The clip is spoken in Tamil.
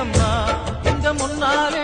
எங்கம்மா எங்க முன்னாலே